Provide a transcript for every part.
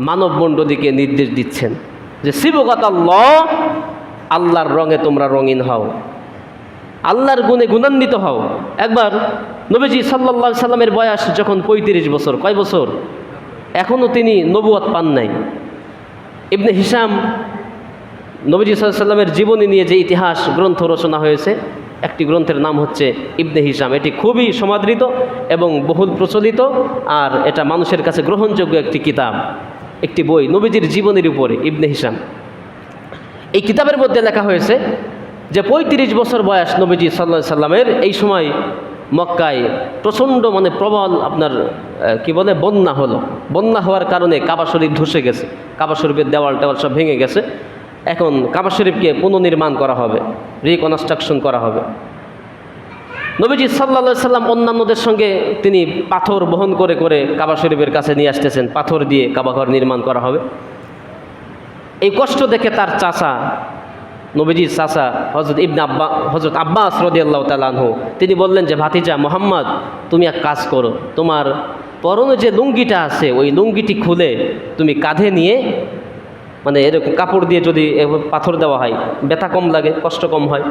মানব মণ্ডলীকে নির্দেশ দিচ্ছেন যে শিবগত ল আল্লাহর রঙে তোমরা রঙিন হও। আল্লাহর গুণে গুণান্বিত হও। একবার নবীজি সাল্লা সাল্লামের বয়স যখন পঁয়ত্রিশ বছর, কয় বছর? এখনও তিনি নবুয়াত পান নাই। ইবনে হিসাম নবীজি সাল্লামের জীবনী নিয়ে যে ইতিহাস, গ্রন্থ রচনা হয়েছে, একটি গ্রন্থের নাম হচ্ছে ইবনে হিসাম এটি খুবই সমাদৃত এবং বহুল প্রচলিত, আর এটা মানুষের কাছে গ্রহণযোগ্য একটি কিতাব। একটি বই, নবীজির জীবনের উপরে, ইবনে হিসাম এই কিতাবের মধ্যে লেখা হয়েছে যে পঁয়ত্রিশ বছর বয়স নবীজি সাল্লা সাল্লামের এই সময় মক্কায় প্রচণ্ড মানে প্রবল আপনার কি বলে, বন্যা হলো। বন্যা হওয়ার কারণে কাবা শরীফ ধসে গেছে। কাবা শরীফের দেওয়াল টেওয়াল সব ভেঙে গেছে। এখন কাবা শরীফকে পুনর্নির্মাণ করা হবে, রিকনস্ট্রাকশন করা হবে। নবীজি সাল্লা সাল্লাম অন্যান্যদের সঙ্গে তিনি পাথর বহন করে করে কাবা শরীফের কাছে নিয়ে আসতেছেন। পাথর দিয়ে কাবাঘর নির্মাণ করা হবে। এই কষ্ট দেখে তার চাচা, নবীজির চাচা হজরত ইবনে আব্বা হজরত আব্বাস রদিয়াল্লাহ তালানহু তিনি বললেন যে, ভাতিজা, মোহাম্মদ, তুমি এক কাজ করো। তোমার পরনে যে লুঙ্গিটা আছে, ওই লুঙ্গিটি খুলে তুমি কাঁধে নিয়ে মানে এরকম কাপড় দিয়ে যদি পাথর দেওয়া হয়, ব্যথা কম লাগে, কষ্ট কম হয়।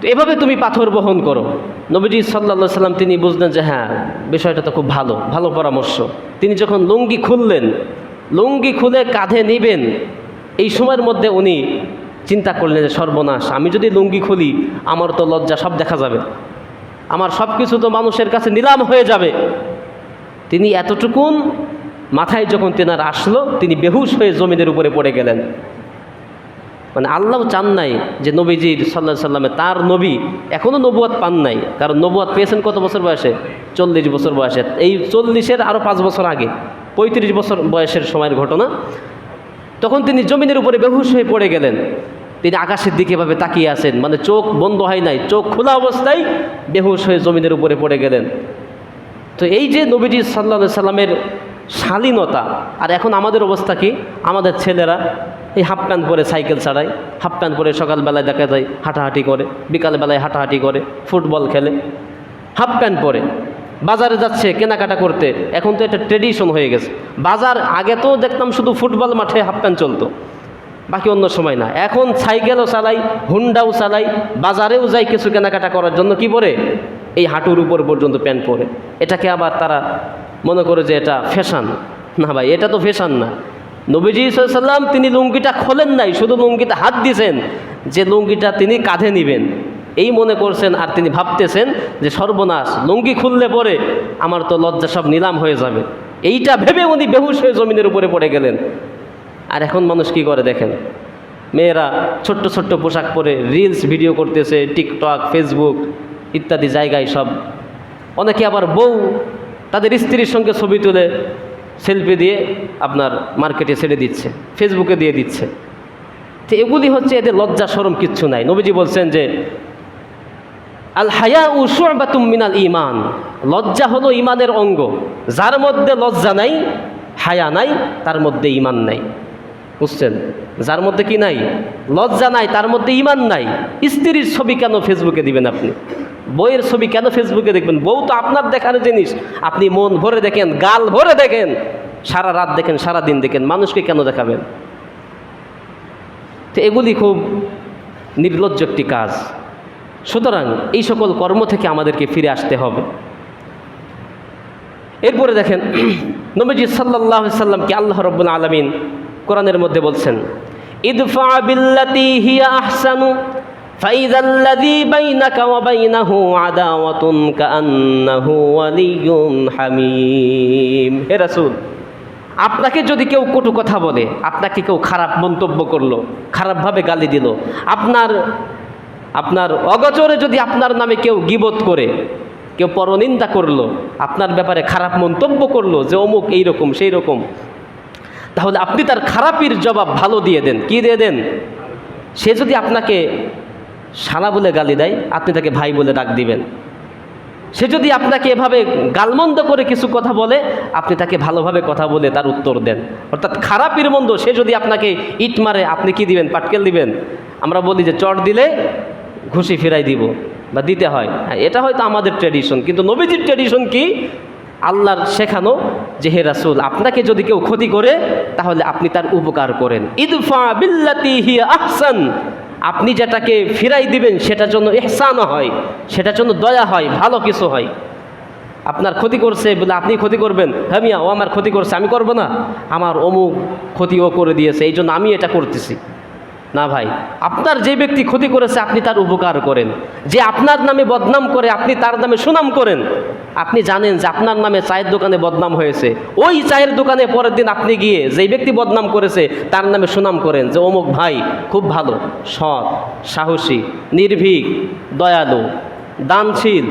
তো এভাবে তুমি পাথর বহন করো। নবীজি সাল্লা সাল্লাম তিনি বুঝলেন যে হ্যাঁ বিষয়টা তো খুব ভালো ভালো পরামর্শ। তিনি যখন লুঙ্গি খুললেন, লুঙ্গি খুলে কাঁধে নিবেন, এই সময়ের মধ্যে উনি চিন্তা করলেন যে সর্বনাশ, আমি যদি লুঙ্গি খুলি, আমার তো লজ্জা সব দেখা যাবে। আমার সব কিছু তো মানুষের কাছে নিলাম হয়ে যাবে। তিনি এতটুকুন মাথায় যখন তেনার আসলো, তিনি বেহুশ হয়ে জমিনের উপরে পড়ে গেলেন। মানে আল্লাহ চান নাই যে নবীজির সাল্লাহ সাল্লামে তার নবী এখনও নবুয়াত পান নাই। কারণ নবুয়াত পেয়েছেন কত বছর বয়সে? চল্লিশ বছর বয়সে। এই চল্লিশের আরও পাঁচ বছর আগে, পঁয়ত্রিশ বছর বয়সের সময়ের ঘটনা। তখন তিনি জমিনের উপরে বেহুশ হয়ে পড়ে গেলেন। তিনি আকাশের দিকে এভাবে তাকিয়ে আছেন। মানে চোখ বন্ধ হয় নাই, চোখ খোলা অবস্থায় বেহুশ হয়ে জমিনের উপরে পড়ে গেলেন। তো এই যে নবীজি সাল্লা সাল্লামের শালীনতা, আর এখন আমাদের অবস্থা কি? আমাদের ছেলেরা এই হাফ প্যান্ট পরে সাইকেল চালায় হাফ প্যান্ট পরে সকালবেলায় দেখা যায় হাঁটাহাঁটি করে, বিকালবেলায় হাঁটাহাঁটি করে, ফুটবল খেলে। হাফ প্যান্ট পরে বাজারে যাচ্ছে, কেনাকাটা করতে, এখন তো এটা ট্রেডিশন হয়ে গেছে। বাজার আগে তো দেখতাম শুধু ফুটবল মাঠে হাফ প্যান্ট চলতো, বাকি অন্য সময় না। এখন সাইকেলও চালাই, হুন্ডাও চালাই, বাজারেও যাই কিছু কেনাকাটা করার জন্য কি পরে? এই হাঁটুর উপর পর্যন্ত প্যান্ট পরে। এটাকে আবার তারা মনে করে যে এটা ফ্যাশান না ভাই, এটা তো ফ্যাশান না। নবীজি সাল্লাম তিনি লুঙ্গিটা খোলেন নাই, শুধু লুঙ্গিতে হাত দিয়েছেন যে লুঙ্গিটা তিনি কাঁধে নিবেন। এই মনে করছেন আর তিনি ভাবতেছেন যে সর্বনাশ, লুঙ্গি খুললে পরে আমার তো লজ্জা সব নিলাম হয়ে যাবে। এইটা ভেবে উনি বেহুশ হয়ে জমিনের উপরে পড়ে গেলেন। আর এখন মানুষ কি করে দেখেন? মেয়েরা ছোট্ট ছোট্ট পোশাক পরে রিলস ভিডিও করতেছে টিকটক ফেসবুক ইত্যাদি জায়গায় সব। অনেকে আবার বউ তাদের স্ত্রীর সঙ্গে ছবি তুলে। সেলফি দিয়ে আপনার মার্কেটে ছেড়ে দিচ্ছে ফেসবুকে দিয়ে দিচ্ছে। তো এগুলি হচ্ছে এদের লজ্জা সরম কিচ্ছু নাই। নবীজি বলছেন যে আল হায়া উ শুয়াবাতুম মিনাল ইমান লজ্জা হলো ইমানের অঙ্গ। যার মধ্যে লজ্জা নাই, হায়া নাই, তার মধ্যে ইমান নাই। বুঝছেন? যার মধ্যে কি নাই? লজ্জা নাই, তার মধ্যে ইমান নাই। স্ত্রীর ছবি কেন ফেসবুকে দিবেন আপনি? বইয়ের ছবি কেন ফেসবুকে দেখবেন? বউ তো আপনার দেখার জিনিস। আপনি মন ভরে দেখেন, গাল ভরে দেখেন। সারা রাত দেখেন, সারা দিন দেখেন। মানুষকে কেন দেখাবেন? তো এগুলি খুব নির্লজ্জ একটি কাজ। সুতরাং এই সকল কর্ম থেকে আমাদেরকে ফিরে আসতে হবে। এরপরে দেখেন, নবীজি সাল্লাহ সাল্লামকে আল্লাহ রব্বুল আলমিন কোরআনের মধ্যে বলছেন, ইদফা বিল্লাতি হিয়া আহসানু فإذا الذي بينك وبينه عداوة كأنه ولي حميم হে রাসূল আপনাকে যদি কেউ কটু কথা বলে আপনাকে কেউ খারাপ মন্তব্য করলো খারাপভাবে গালি দিল আপনার আপনার অগচরে যদি আপনার নামে কেউ গিবত করে কেউ পরনিন্দা করলো আপনার ব্যাপারে খারাপ মন্তব্য করলো যে অমুক এইরকম সেই রকম তাহলে আপনি তার খারাপির জবাব ভালো দিয়ে দেন কি দিয়ে দেন সে যদি আপনাকে সালা বলে গালি দেয়, আপনি তাকে ভাই বলে ডাক দিবেন। সে যদি আপনাকে এভাবে গালমন্দ করে কিছু কথা বলে, আপনি তাকে ভালোভাবে কথা বলে তার উত্তর দেন। অর্থাৎ খারাপের মন্দ, সে যদি আপনাকে ইট মারে, আপনি কি দিবেন? পাটকেল দিবেন? আমরা বলি যে চট দিলে ঘুষি ফিরাই দিব বা দিতে হয়। হ্যাঁ এটা হয়তো আমাদের ট্রেডিশন কিন্তু নবীজির ট্রেডিশন কি? আল্লাহর শেখানো যে, হে রাসুল, আপনাকে যদি কেউ ক্ষতি করে, তাহলে আপনি তার উপকার করেন। ইদফা বিল্লাতি হিয়া আহসান। আপনি যেটাকে ফিরাই দিবেন, সেটার জন্য এহসানও হয়, সেটার জন্য দয়া হয়, ভালো কিছু হয়। আপনার ক্ষতি করছে বলে আপনি ক্ষতি করবেন। হ্যাঁ মিয়া, ও আমার ক্ষতি করছে, আমি করব না। আমার অমুক ক্ষতিও করে দিয়েছে এই জন্য আমি এটা করতেছি। না ভাই, আপনার যে ব্যক্তি ক্ষতি করেছে আপনি তার উপকার করেন। যে আপনার নামে বদনাম করে আপনি তার নামে সুনাম করেন, আপনি জানেন যে আপনার নামে চায়ের দোকানে বদনাম হয়েছে। ওই চায়ের দোকানে পরের দিন আপনি গিয়ে যেই ব্যক্তি বদনাম করেছে, তার নামে সুনাম করেন যে, অমুক ভাই, খুব ভালো, সৎ, সাহসী, নির্ভীক, দয়ালু। দানশীল,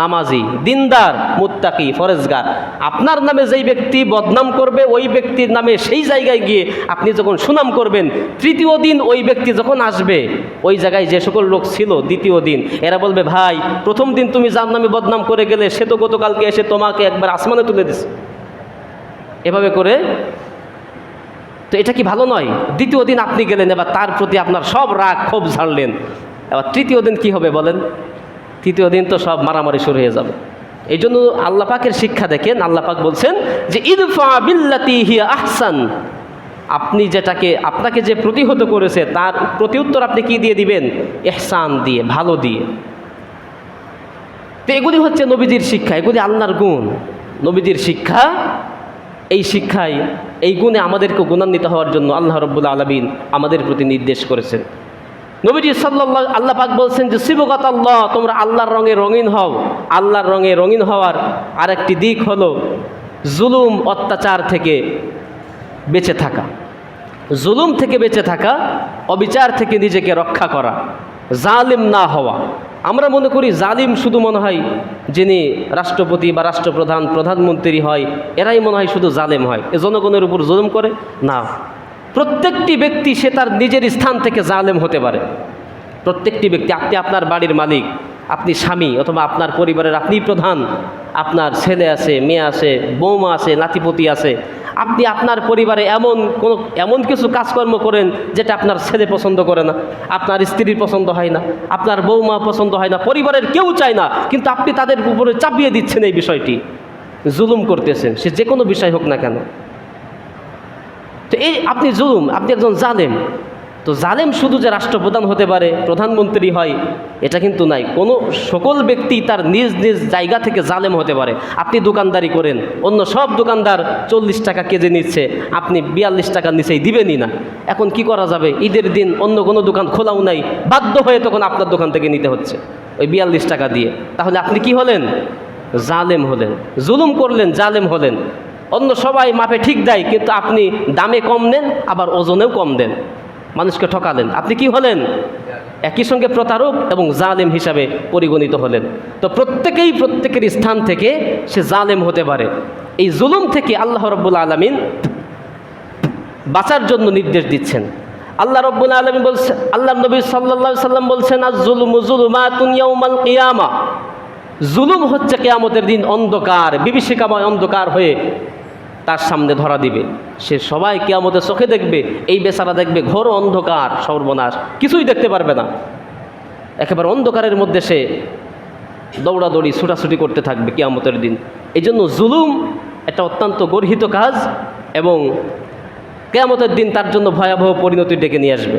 নামাজি, দিনদার, মুত্তাকি, ফরেজগার। আপনার নামে যেই ব্যক্তি বদনাম করবে, ওই ব্যক্তির নামে সেই জায়গায় গিয়ে আপনি যখন সুনাম করবেন, তৃতীয় দিন ওই ব্যক্তি যখন আসবে, ওই জায়গায় যে সকল লোক ছিল দ্বিতীয় দিন, এরা বলবে, ভাই, প্রথম দিন তুমি যার নামে বদনাম করে গেলে, সে তো গতকালকে এসে তোমাকে একবার আসমানে তুলে দিছে। এভাবে করে, তো এটা কি ভালো নয়? দ্বিতীয় দিন আপনি গেলেন, এবার তার প্রতি আপনার সব রাগ, ক্ষোভ ঝাড়লেন। এবার তৃতীয় দিন কি হবে বলেন? তৃতীয় দিন তো সব মারামারি শুরু হয়ে যাবে। এই জন্য আল্লাহ পাকের শিক্ষা দেখেন, আল্লাহ পাক বলছেন যে, ইদফা বিল্লাতি হিয়া আহসান। আপনি যেটাকে, আপনাকে যে প্রতিহত করেছে, তার প্রতিউত্তর আপনি কি দিয়ে দিবেন? এহসান দিয়ে, ভালো দিয়ে। তো এগুলি হচ্ছে নবীজির শিক্ষা, এগুলি আল্লাহর গুণ। নবীজির শিক্ষা, এই শিক্ষায়, এই গুণে আমাদেরকে গুণান্বিত হওয়ার জন্য আল্লাহ রব্বুল আলমিন আমাদের প্রতি নির্দেশ করেছেন। নবীজি সাল্লাহ আল্লাহ পাক বলছেন যে শিবগত আল্লাহ তোমরা আল্লাহর রঙে রঙিন হও। আল্লাহর রঙে রঙিন হওয়ার আরেকটি দিক হলো জুলুম অত্যাচার থেকে বেঁচে থাকা। জুলুম থেকে বেঁচে থাকা, অবিচার থেকে নিজেকে রক্ষা করা, জালিম না হওয়া। আমরা মনে করি জালিম শুধু মনে হয় যিনি রাষ্ট্রপতি বা রাষ্ট্রপ্রধান, প্রধানমন্ত্রী হয়, এরাই মনে হয় শুধু জালেম হয়। এ জনগণের উপর জুলুম করে? না। প্রত্যেকটি ব্যক্তি সে তার নিজের স্থান থেকে জালেম হতে পারে। প্রত্যেকটি ব্যক্তি, আপনি আপনার বাড়ির মালিক, আপনি স্বামী অথবা আপনার পরিবারের আপনি প্রধান, আপনার ছেলে আছে, মেয়ে আছে, বৌমা আছে, নাতিপতি আছে, আপনি আপনার পরিবারে এমন কোনো, এমন কিছু কাজকর্ম করেন যেটা আপনার ছেলে পছন্দ করে না, আপনার স্ত্রীর পছন্দ হয় না, আপনার বৌমা পছন্দ হয় না, পরিবারের কেউ চায় না, কিন্তু আপনি তাদের উপরে চাপিয়ে দিচ্ছেন এই বিষয়টি। জুলুম করতেছেন, সে যে কোনো বিষয় হোক না কেন। তো এই আপনি জুলুম, আপনি একজন জালেম। তো জালেম শুধু যে রাষ্ট্রপ্রধান হতে পারে, প্রধানমন্ত্রী হয়, এটা কিন্তু নাই। কোনো সকল ব্যক্তি তার নিজ নিজ জায়গা থেকে জালেম হতে পারে। আপনি দোকানদারি করেন, অন্য সব দোকানদার চল্লিশ টাকা কেজি নিচ্ছে, আপনি বিয়াল্লিশ টাকা নিচেই দিবেনই না। এখন কি করা যাবে? ঈদের দিন অন্য কোনো দোকান খোলাও নাই, বাধ্য হয়ে তখন আপনার দোকান থেকে নিতে হচ্ছে, ওই বিয়াল্লিশ টাকা দিয়ে। তাহলে আপনি কি হলেন? জালেম হলেন। জুলুম করলেন, জালেম হলেন। অন্য সবাই মাপে ঠিক দেয়, কিন্তু আপনি দামে কম নেন, আবার ওজনেও কম দেন। মানুষকে ঠকালেন। আপনি কি হলেন? একই সঙ্গে প্রতারক এবং জালেম হিসাবে পরিগণিত হলেন। তো প্রত্যেকেই প্রত্যেকের স্থান থেকে সে জালেম হতে পারে। এই জুলুম থেকে আল্লাহ রব্বুল আলমিন বাঁচার জন্য নির্দেশ দিচ্ছেন। আল্লাহ রব্বুল আলমী বলছেন আল্লাহ নবী সাল্লা সাল্লাম বলছেন আর জুলুম জুলুমা তুনিয়াউমাল কিয়ামা। জুলুম হচ্ছে কেয়ামতের দিন অন্ধকার, বিভীষিকাময় অন্ধকার হয়ে তার সামনে ধরা দিবে। সে সবাই কেয়ামতের চোখে দেখবে, এই বেচারা দেখবে ঘোর অন্ধকার, সর্বনাশ, কিছুই দেখতে পারবে না। একেবারে অন্ধকারের মধ্যে সে দৌড়াদৌড়ি, ছুটাছুটি করতে থাকবে কেয়ামতের দিন। এই জন্য জুলুম একটা অত্যন্ত গর্হিত কাজ এবং কেয়ামতের দিন তার জন্য ভয়াবহ পরিণতি ডেকে নিয়ে আসবে।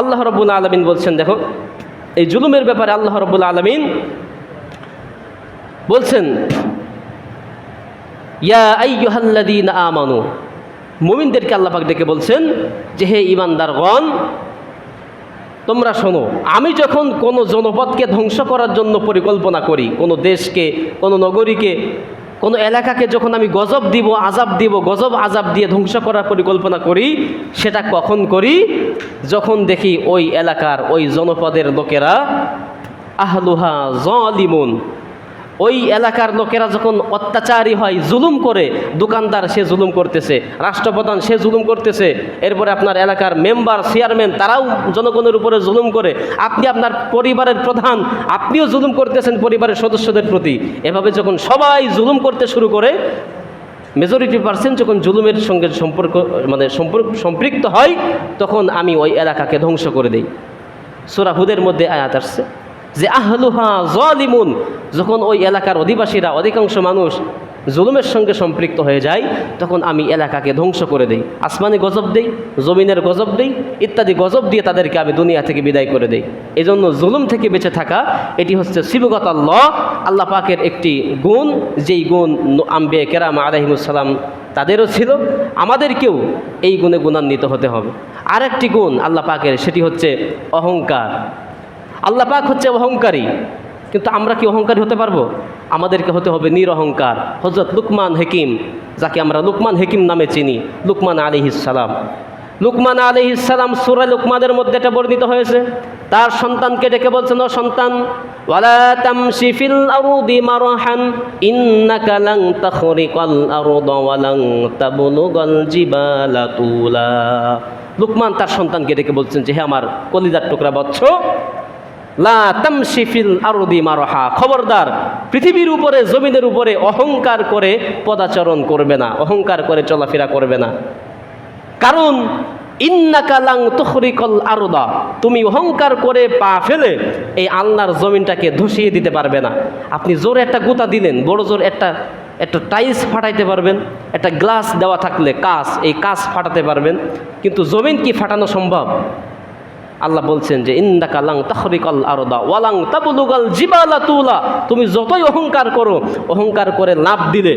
আল্লাহ রব্বুল আলমিন বলছেন, দেখো, এই জুলুমের ব্যাপারে আল্লাহ রব্বুল আলমিন বলছেন ইয়া আমানু। মুমিনদেরকে আল্লাপাক ডেকে বলছেন যে, হে ইমানদারগণ তোমরা শোনো, আমি যখন কোনো জনপদকে ধ্বংস করার জন্য পরিকল্পনা করি, কোনো দেশকে, কোনো নগরীকে, কোনো এলাকাকে যখন আমি গজব দিব আজাব দিব, গজব আজাব দিয়ে ধ্বংস করার পরিকল্পনা করি, সেটা কখন করি? যখন দেখি ওই এলাকার ওই জনপদের লোকেরা আহলুহা জলিমুন। ওই এলাকার লোকেরা যখন অত্যাচারী হয়, জুলুম করে, দোকানদার সে জুলুম করতেছে, রাষ্ট্রপ্রধান সে জুলুম করতেছে, এরপরে আপনার এলাকার মেম্বার, চেয়ারম্যান, তারাও জনগণের উপরে জুলুম করে, আপনি আপনার পরিবারের প্রধান, আপনিও জুলুম করতেছেন পরিবারের সদস্যদের প্রতি। এভাবে যখন সবাই জুলুম করতে শুরু করে মেজরিটি পার্সেন্ট যখন জুলুমের সঙ্গে সম্পর্ক মানে সম্পৃক্ত হয়, তখন আমি ওই এলাকাকে ধ্বংস করে দেই। সুরাহুদের মধ্যে আয়াত আসছে। যে আহলুহা জলিমুন, যখন ওই এলাকার অধিবাসীরা অধিকাংশ মানুষ জুলুমের সঙ্গে সম্পৃক্ত হয়ে যায়, তখন আমি এলাকাকে ধ্বংস করে দেই, আসমানি গজব দেই, জমিনের গজব দেই, ইত্যাদি গজব দিয়ে তাদেরকে আমি দুনিয়া থেকে বিদায় করে দেই। এই জন্য জুলুম থেকে বেঁচে থাকা, এটি হচ্ছে শিবগত আল্লাহ আল্লাহ পাকের একটি গুণ, যেই গুণ আম্বে কেরাম আলহিমুসালাম তাদেরও ছিল, আমাদেরকেও এই গুণে গুণান্বিত হতে হবে। আর একটি গুণ আল্লাহ পাকের, সেটি হচ্ছে অহংকার। আল্লাহ পাক হচ্ছে অহংকারী। কিন্তু আমরা কি অহংকারী হতে পারব? আমাদেরকে হতে হবে নিরহংকার হজরত লুকমান হেকিম, যাকে আমরা লুকমান হেকিম নামে চিনি, লুকমান আলিহিসাল্লাম লুকমান আলিহিসাল্লাম সুরা লুকমানের মধ্যে এটা বর্ণিত হয়েছে। তার সন্তানকে ডেকে বলছেন, ও সন্তান লুকমান তার সন্তানকে ডেকে বলছেন যে, হে আমার কলিজার টুকরা বৎস লা খবরদার, পৃথিবীর উপরে, জমিনের উপরে অহংকার করে পদাচরণ করবে না, অহংকার করে চলাফেরা করবে না। কারণ ইন্নাকালাং তখরিকল আরদা। তুমি অহংকার করে পা ফেলে এই আল্লাহর জমিনটাকে ধসিয়ে দিতে পারবে না। আপনি জোরে একটা গোতা দিলেন, বড় জোর একটা একটা টাইলস ফাটাইতে পারবেন, একটা গ্লাস দেওয়া থাকলে কাঁচ, এই কাঁচ ফাটাতে পারবেন। কিন্তু জমিন কি ফাটানো সম্ভব? আল্লাহ বলছেন যে, ইন্দাকা লাং তাহরিকাল আরদা ওয়ালাং তাবলুগাল জিবালা তুলা। তুমি যতই অহংকার করো, অহংকার করে লাভ দিলে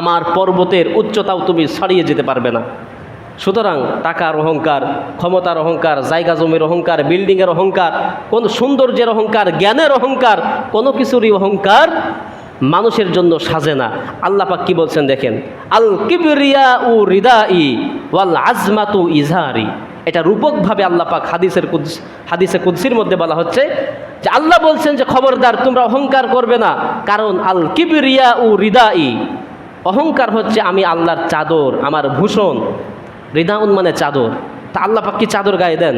আমার পর্বতের উচ্চতাও তুমি ছাড়িয়ে যেতে পারবে না। সুতরাং টাকার অহংকার, ক্ষমতার অহংকার, জায়গা জমির অহংকার, বিল্ডিংয়ের অহংকার, কোন সৌন্দর্যের অহংকার, জ্ঞানের অহংকার, কোনো কিছুরই অহংকার মানুষের জন্য সাজে না। আল্লাহ পাক কি বলছেন দেখেন? আল কিবরিয়া উ রিদা ই ওয়াল আজমাতু ইজহারি। এটা রূপকভাবে আল্লাহ পাক হাদিসের কুদ্স, হাদিসে কুদ্সির মধ্যে বলা হচ্ছে যে আল্লাহ বলছেন যে, খবরদার, তোমরা অহংকার করবে না। কারণ আল কিবরিয়া উ ই অহংকার হচ্ছে আমি আল্লাহর চাদর, আমার ভূষণ। রিদাউন মানে চাদর। তা আল্লাহ পাক কি চাদর গায়ে দেন?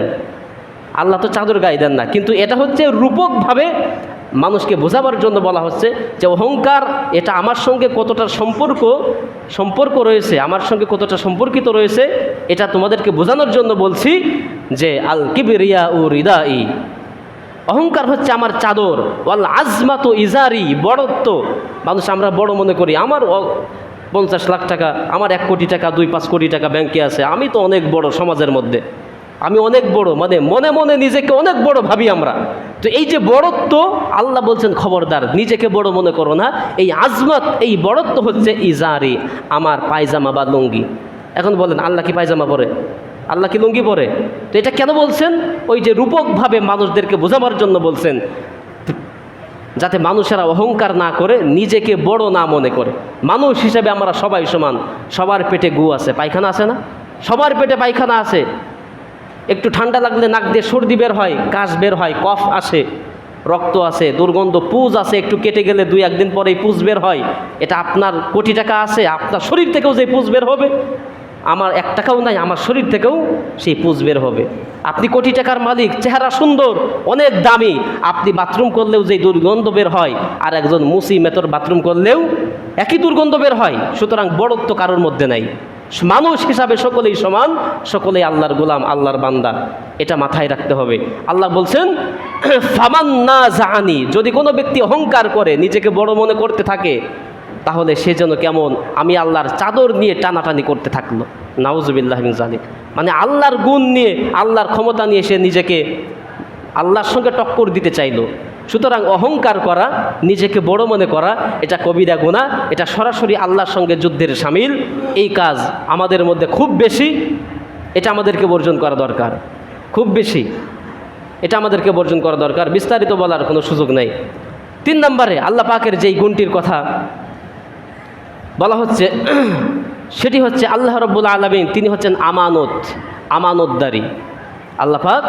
আল্লাহ তো চাদর গায়ে দেন না। কিন্তু এটা হচ্ছে রূপকভাবে মানুষকে বোঝাবার জন্য বলা হচ্ছে যে অহংকার, এটা আমার সঙ্গে কতটা সম্পর্ক সম্পর্ক রয়েছে, আমার সঙ্গে কতটা সম্পর্কিত রয়েছে, এটা তোমাদেরকে বোঝানোর জন্য বলছি যে আল কিবিরিয়া ও রিদা ই অহংকার হচ্ছে আমার চাদর ওয়াল আজমা তো ইজারি, বড়ত্ব। মানুষ আমরা বড় মনে করি, আমার পঞ্চাশ লাখ টাকা, আমার এক কোটি টাকা, দুই পাঁচ কোটি টাকা ব্যাংকে আছে, আমি তো অনেক বড় সমাজের মধ্যে। আমি অনেক বড় মানে মনে মনে নিজেকে অনেক বড় ভাবি আমরা। তো এই যে বড়ত্ব, আল্লাহ বলছেন, খবরদার, নিজেকে বড় মনে করো না। এই আজমত, এই বড়ত্ব হচ্ছে ইজারি, আমার পায়জামা বা লুঙ্গি। এখন বলেন, আল্লাহ কি পায়জামা পরে? আল্লাহ কি লুঙ্গি পরে? তো এটা কেন বলছেন? ওই যে রূপকভাবে মানুষদেরকে বোঝাবার জন্য বলছেন, যাতে মানুষেরা অহংকার না করে, নিজেকে বড় না মনে করে। মানুষ হিসেবে আমরা সবাই সমান। সবার পেটে গু আছে, পায়খানা আছে না? সবার পেটে পায়খানা আছে। একটু ঠান্ডা লাগলে নাক দিয়ে সর্দি বের হয়, কাশ বের হয়, কফ আসে, রক্ত আছে দুর্গন্ধ, পুজ আছে একটু কেটে গেলে দুই একদিন পরেই পুজ বের হয়। এটা আপনার কোটি টাকা আছে, আপনার শরীর থেকেও যে পুজ বের হবে। আমার এক টাকাও নাই, আমার শরীর থেকেও সেই পুজ বের হবে। আপনি কোটি টাকার মালিক, চেহারা সুন্দর, অনেক দামি। আপনি বাথরুম করলেও যে দুর্গন্ধ বের হয়, আর একজন মুসি মেতর বাথরুম করলেও একই দুর্গন্ধ বের হয়, সুতরাং বড়ত্ব কারোর মধ্যে নাই। মানুষ হিসাবে সকলেই সমান, সকলেই আল্লাহর গোলাম, আল্লাহর বান্দা। এটা মাথায় রাখতে হবে। আল্লাহ বলছেন, ফামান না জাহানি যদি কোনো ব্যক্তি অহংকার করে, নিজেকে বড় মনে করতে থাকে তাহলে সে যেন কেমন? আমি আল্লাহর চাদর নিয়ে টানাটানি করতে থাকল। নাউজুবিল্লাহ জালিক মানে আল্লাহর গুণ নিয়ে, আল্লাহর ক্ষমতা নিয়ে সে নিজেকে আল্লাহর সঙ্গে টক্কর দিতে চাইলো। সুতরাং অহংকার করা, নিজেকে বড় মনে করা, এটা কবিরা গুণা এটা সরাসরি আল্লাহর সঙ্গে যুদ্ধের সামিল। এই কাজ আমাদের মধ্যে খুব বেশি, এটা আমাদেরকে বর্জন করা দরকার। খুব বেশি, এটা আমাদেরকে বর্জন করা দরকার। বিস্তারিত বলার কোনো সুযোগ নেই। তিন নম্বরে, আল্লাহ পাকের যেই গুণটির কথা বলা হচ্ছে, সেটি হচ্ছে আল্লাহ রব্বুল আলমিন, তিনি হচ্ছেন আমানত, আমানতদারি। আল্লাহ পাক,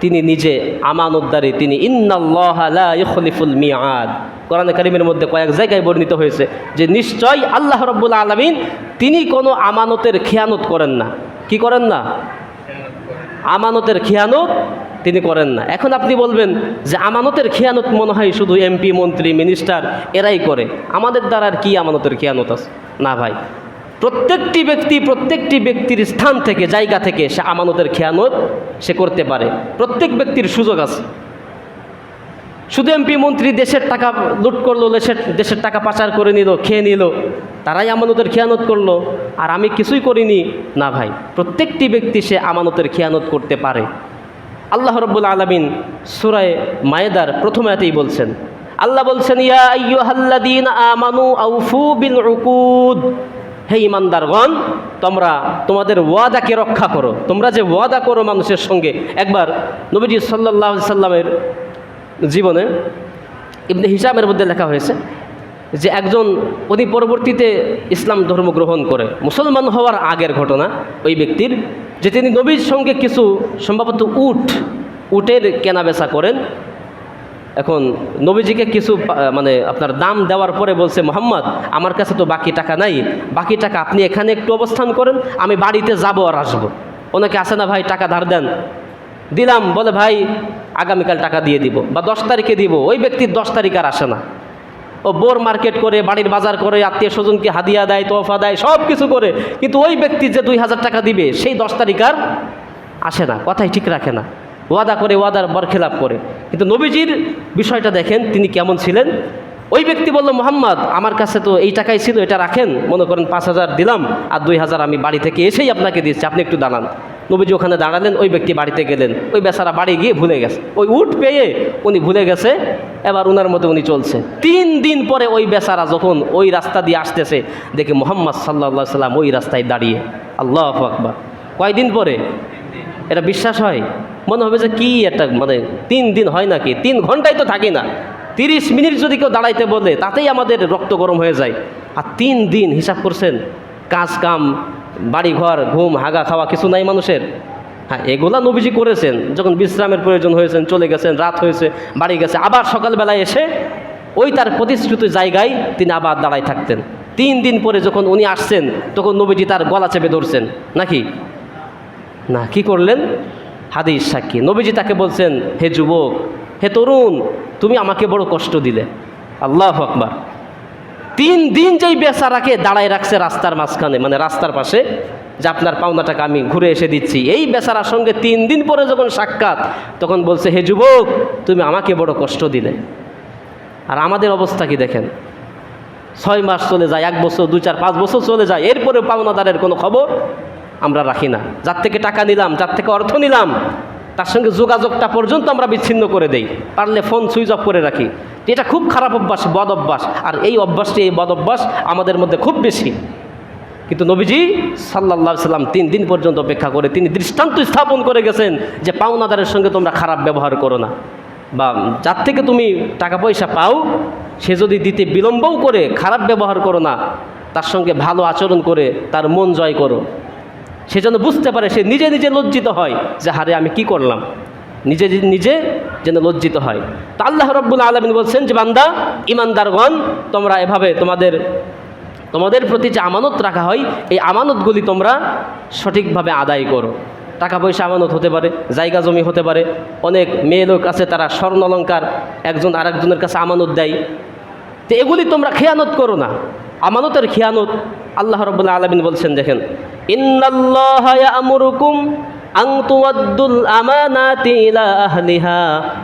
তিনি নিজে আমানতদারি, তিনি ইন্নাল্লাহলিফুল মিয়াদ কোরআন কারিমের মধ্যে কয়েক জায়গায় বর্ণিত হয়েছে যে নিশ্চয় আল্লাহ রব্বুল আলমিন, তিনি কোনো আমানতের খেয়ানত করেন না। কি করেন না? আমানতের খেয়ানত তিনি করেন না। এখন আপনি বলবেন যে আমানতের খেয়ানত মনে হয় শুধু এমপি, মন্ত্রী, মিনিস্টার, এরাই করে। আমাদের দ্বারা আর কি আমানতের খেয়ানত আছে? না ভাই। প্রত্যেকটি ব্যক্তি, প্রত্যেকটি ব্যক্তির স্থান থেকে, জায়গা থেকে সে আমানতের খেয়ানত সে করতে পারে। প্রত্যেক ব্যক্তির সুযোগ আছে। শুধু এমপি, মন্ত্রী দেশের টাকা লুট করল, দেশের দেশের টাকা পাচার করে নিল, খেয়ে নিল, তারাই আমানতের খেয়ানত করল। আর আমি কিছুই করিনি। না ভাই, প্রত্যেকটি ব্যক্তি সে আমানতের খেয়ানত করতে পারে। আল্লাহ রব্বুল আলমিন সুরায় মায়েদার প্রথম এতেই বলছেন, আল্লাহ বলছেন, ইয়া আইয়ুহাল্লাযীনা আমানু আউফু হে ইমানদারগণ তোমরা তোমাদের ওয়াদাকে রক্ষা করো। তোমরা যে ওয়াদা করো মানুষের সঙ্গে, একবার নবীজি সাল্লাহ সাল্লামের জীবনে ইবনে হিসাবের মধ্যে লেখা হয়েছে যে একজন উনি পরবর্তীতে ইসলাম ধর্ম গ্রহণ করে, মুসলমান হওয়ার আগের ঘটনা ওই ব্যক্তির, যে তিনি নবীর সঙ্গে কিছু সম্ভবত উট, উটের কেনাবেচা করেন। এখন নবীজিকে কিছু মানে আপনার দাম দেওয়ার পরে বলছে, মোহাম্মদ, আমার কাছে তো বাকি টাকা নাই, বাকি টাকা আপনি এখানে একটু অবস্থান করেন, আমি বাড়িতে যাব আর আসব। ওনাকে আসে না, ভাই, টাকা ধার দেন। দিলাম, বলে, ভাই, আগামীকাল টাকা দিয়ে দিব বা দশ তারিখে দিব। ওই ব্যক্তির দশ তারিখ আর আসে না। ও বোর মার্কেট করে, বাড়ির বাজার করে, আত্মীয় স্বজনকে হাদিয়া দেয় তোফা দেয় সব কিছু করে। কিন্তু ওই ব্যক্তি যে দুই হাজার টাকা দিবে, সেই দশ তারিখ আর আসে না, কথাই ঠিক রাখে না। ওয়াদা করে, ওয়াদার বরখেলাপ করে। কিন্তু নবীজির বিষয়টা দেখেন, তিনি কেমন ছিলেন? ওই ব্যক্তি বলল, মোহাম্মদ, আমার কাছে তো এই টাকাই ছিল, এটা রাখেন, মনে করেন পাঁচ হাজার দিলাম, আর দুই হাজার আমি বাড়ি থেকে এসেই আপনাকে দিচ্ছি আপনি একটু দাঁড়ান। নবীজি ওখানে দাঁড়ালেন, ওই ব্যক্তি বাড়িতে গেলেন। ওই বেচারা বাড়ি গিয়ে ভুলে গেছে। ওই উঠ পেয়ে উনি ভুলে গেছে, এবার ওনার মধ্যে উনি চলছে। তিন দিন পরে ওই বেচারা যখন ওই রাস্তা দিয়ে আসতেছে, দেখে মোহাম্মদ সাল্লা সাল্লাম ওই রাস্তায় দাঁড়িয়ে, আল্লাহ আকবার। কয়দিন পরে? এটা বিশ্বাস হয়? মনে হবে যে কি একটা মানে তিন দিন হয় নাকি? তিন ঘন্টায় তো থাকি না। তিরিশ মিনিট যদি কেউ দাঁড়াইতে বলে, তাতেই আমাদের রক্ত গরম হয়ে যায়। আর তিন দিন হিসাব করছেন, কাজ কাম বাড়ি ঘর ঘুম, হাগা খাওয়া কিছু নাই মানুষের। হ্যাঁ এগুলা নবীজি করেছেন, যখন বিশ্রামের প্রয়োজন হয়েছেন, চলে গেছেন, রাত হয়েছে, বাড়ি গেছে, আবার সকালবেলায় এসে ওই তার প্রতিশ্রুত জায়গায় তিনি আবার দাঁড়ায় থাকতেন। তিন দিন পরে যখন উনি আসছেন, তখন নবীজি তার গলা চেপে ধরছেন, নাকি? না, কি করলেন? হাদিস সাক্ষী। নবীজি তাকে বলছেন, হে যুবক, হে তরুণ, তুমি আমাকে বড় কষ্ট দিলে। আল্লাহ আকবার। তিন দিন যেই বেচারাকে দাঁড়ায় রাখছে রাস্তার মাঝখানে মানে রাস্তার পাশে, যে আপনার পাওনা টাকা আমি ঘুরে এসে দিচ্ছি। এই বেচারার সঙ্গে তিন দিন পরে যখন সাক্ষাৎ, তখন বলছে, হে যুবক, তুমি আমাকে বড় কষ্ট দিলে। আর আমাদের অবস্থা কি দেখেন? ছয় মাস চলে যায়, এক বছর, দু চার, পাঁচ বছর চলে যায় এরপরে পাওনাদারের কোনো খবর আমরা রাখি না। যার থেকে টাকা নিলাম, যার থেকে অর্থ নিলাম তার সঙ্গে যোগাযোগটা পর্যন্ত আমরা বিচ্ছিন্ন করে দেই। পারলে ফোন সুইচ অফ করে রাখি। এটা খুব খারাপ অভ্যাস, বদ অভ্যাস। আর এই অভ্যাসটি, এই বদ অভ্যাস আমাদের মধ্যে খুব বেশি। কিন্তু নবীজি সাল্লাহ সাল্লাম তিন দিন পর্যন্ত অপেক্ষা করে তিনি দৃষ্টান্ত স্থাপন করে গেছেন যে পাওনাদারের সঙ্গে তোমরা খারাপ ব্যবহার করো না। বা যার থেকে তুমি টাকা পয়সা পাও, সে যদি দিতে বিলম্বও করে, খারাপ ব্যবহার করো না, তার সঙ্গে ভালো আচরণ করে, তার মন জয় করো। সে যেন বুঝতে পারে সে নিজে নিজে লজ্জিত হয় যে, হারে, আমি কি করলাম? নিজে নিজে যেন লজ্জিত হয়। তো আল্লাহ রব্বুল আলমিন বলছেন যে, বান্দা ইমানদারগণ তোমরা এভাবে তোমাদের তোমাদের প্রতি যে আমানত রাখা হয়, এই আমানতগুলি তোমরা সঠিকভাবে আদায় করো। টাকা পয়সা আমানত হতে পারে, জায়গা জমি হতে পারে, অনেক মেয়ে লোক আছে, তারা স্বর্ণ অলঙ্কার একজন আরেকজনের কাছে আমানত দেয়। তো এগুলি তোমরা খেয়ানত করো না। আমানতের খেয়ানত আল্লাহ রব্বুল্লাহ আলমিন বলছেন, দেখেন, ইন্নাল্লাহ ইয়ামুরুকুম আং তুয়াদ্দুল আমানাতি ইলা আহলিহা,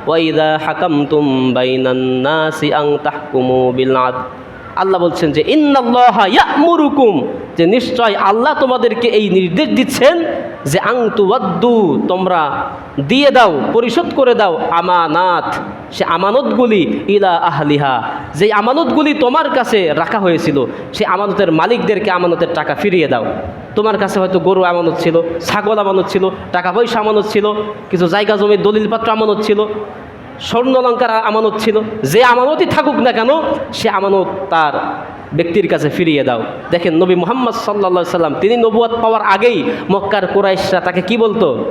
ওয়া ইযা হাকামতুম বাইনান নাসি আং তাহকুমু বিল আদল। আল্লাহ বলছেন যে, ইন্নাল্লাহ ইয়ামুরুকুম যে নিশ্চয় আল্লাহ তোমাদেরকে এই নির্দেশ দিচ্ছেন যে আং তুয়াদ্দু তোমরা দিয়ে দাও, পরিশোধ করে দাও, আমানাত সে আমানতগুলি, ইলা আহলিহা যে আমানতগুলি তোমার কাছে রাখা হয়েছিল, সে আমানতের মালিকদেরকে আমানতের টাকা ফিরিয়ে দাও। তোমার কাছে হয়তো গরু আমানত ছিল, ছাগল আমানত ছিল, টাকা পয়সা আমানত ছিল, কিছু জায়গা জমির দলিলপত্র আমানত ছিল স্বর্ণ অলঙ্কার আমানত ছিল। যে আমানতই থাকুক না কেন, সে আমানত তার ব্যক্তির কাছে ফিরিয়ে দাও। দেখেন নবী মোহাম্মদ সাল্লা সাল্লাম, তিনি নবুয়াদ পাওয়ার আগেই মক্কার কোরাইশরা তাকে কি বলতো?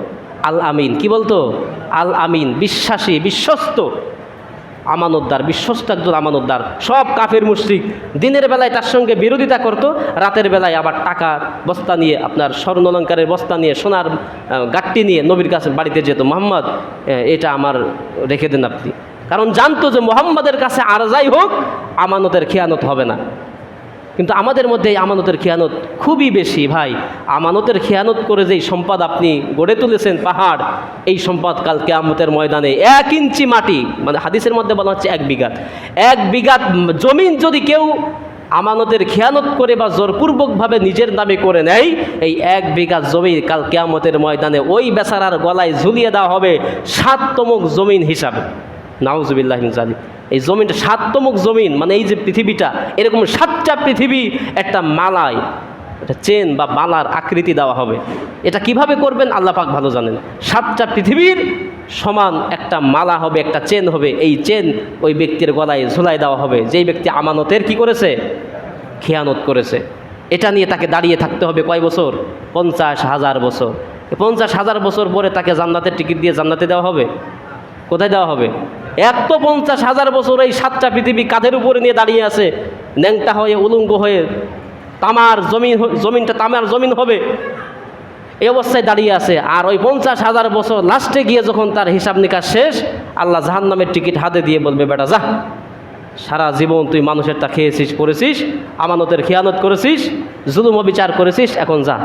আল আমিন। কি বলতো? আল আমিন। বিশ্বাসী, বিশ্বস্ত। আমানতদার, বিশ্বস্ত একজন আমানতদার। সব কাফের মুশ্রিক দিনের বেলায় তার সঙ্গে বিরোধিতা করত, রাতের বেলায় আবার টাকা বস্তা নিয়ে আপনার স্বর্ণ অলঙ্কারের বস্তা নিয়ে, সোনার গাট্টি নিয়ে নবীর কাছে বাড়িতে যেত। মোহাম্মদ এটা আমার রেখে দেন আপনি। কারণ জানতো যে মোহাম্মদের কাছে আর যাই হোক, আমানতের খেয়ানত হবে না। কিন্তু আমাদের মধ্যে এই আমানতের খেয়ানত খুবই বেশি, ভাই। আমানতের খেয়ানত করে যেই সম্পদ আপনি গড়ে তুলেছেন, পাহাড়, এই সম্পদ কাল কেয়ামতের ময়দানে এক ইঞ্চি মাটি মানে হাদিসের মধ্যে বলা হচ্ছে এক বিঘাত। এক বিঘাত জমিন যদি কেউ আমানতের খেয়ানত করে বা জোরপূর্বকভাবে নিজের নামে করে নেয়, এই এক বিঘা জমি কাল কেয়ামতের ময়দানে ওই বেচারার গলায় ঝুলিয়ে দেওয়া হবে সাত সাততমক জমিন হিসাবে। নাউজুবিল্লাহ এই জমিনটা সাততমক জমিন মানে এই যে পৃথিবীটা, এরকম সাতটা পৃথিবী, একটা মালায় একটা চেন বা মালার আকৃতি দেওয়া হবে। এটা কীভাবে করবেন? আল্লাহ পাক ভালো জানেন। সাতটা পৃথিবীর সমান একটা মালা হবে, একটা চেন হবে। এই চেন ওই ব্যক্তির গলায় ঝুলাই দেওয়া হবে। যেই ব্যক্তি আমানতের কি করেছে? খেয়ানত করেছে। এটা নিয়ে তাকে দাঁড়িয়ে থাকতে হবে কয় বছর? পঞ্চাশ হাজার বছর। পঞ্চাশ হাজার বছর পরে তাকে জান্নাতের টিকিট দিয়ে জান্নাতে দেওয়া হবে? কোথায় দেওয়া হবে? এক তো পঞ্চাশ হাজার বছর এই সাতটা পৃথিবী কাঁধের উপরে নিয়ে দাঁড়িয়ে আছে। ন্যাংটা হয়ে, উলঙ্গ হয়ে, তামার জমিন জমিনটা তামার জমিন হবে। এই অবস্থায় দাঁড়িয়ে আছে। আর ওই পঞ্চাশ হাজার বছর লাস্টে গিয়ে যখন তার হিসাব নিকাশ শেষ, আল্লাহ জাহান্নামের টিকিট হাতে দিয়ে বলবে, বেটা, যা। সারা জীবন তুই মানুষের তা খেয়েছিস, করেছিস, আমানতের খেয়ানত করেছিস, জুলুম বিচার করেছিস, এখন যা।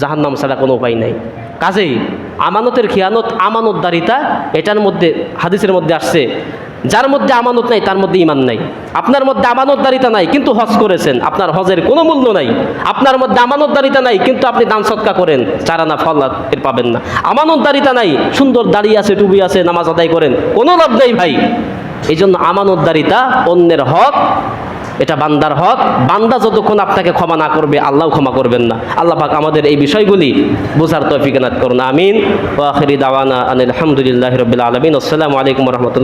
জাহান্নাম ছাড়া কোনো উপায় নাই। কাজেই আমানতের খেয়ানত, আমানতদারিতা, এটার মধ্যে, হাদিসের মধ্যে আসছে। যার মধ্যে আমানত নাই, তার মধ্যে ইমান নাই। আপনার মধ্যে আমানতদারিতা নাই, কিন্তু হজ করেছেন। আপনার হজের কোনো মূল্য নাই। আপনার মধ্যে আমানতদারিতা নাই, কিন্তু আপনি দান সৎকা করেন। চারানা ফল এর পাবেন না। আমানতদারিতা নাই, সুন্দর দাড়ি আছে টুবি আছে, নামাজ আদায় করেন। কোনো লাভ নেই ভাই। এই জন্য আমানতদারিতা অন্যের হক এটা বান্দার হক। বান্দা যতক্ষণ আপনাকে ক্ষমা না করবে, আল্লাহ ক্ষমা করবেন না। আল্লাহ পাক আমাদের এই বিষয়গুলি বোঝার তৌফিক নাত করুন। আমিন। ওয়াখিরি দাওয়ানা আনিল আলহামদুলিল্লাহ রবিল আলমিন। আসসালামু আলাইকুম রহমতুল্লাহ।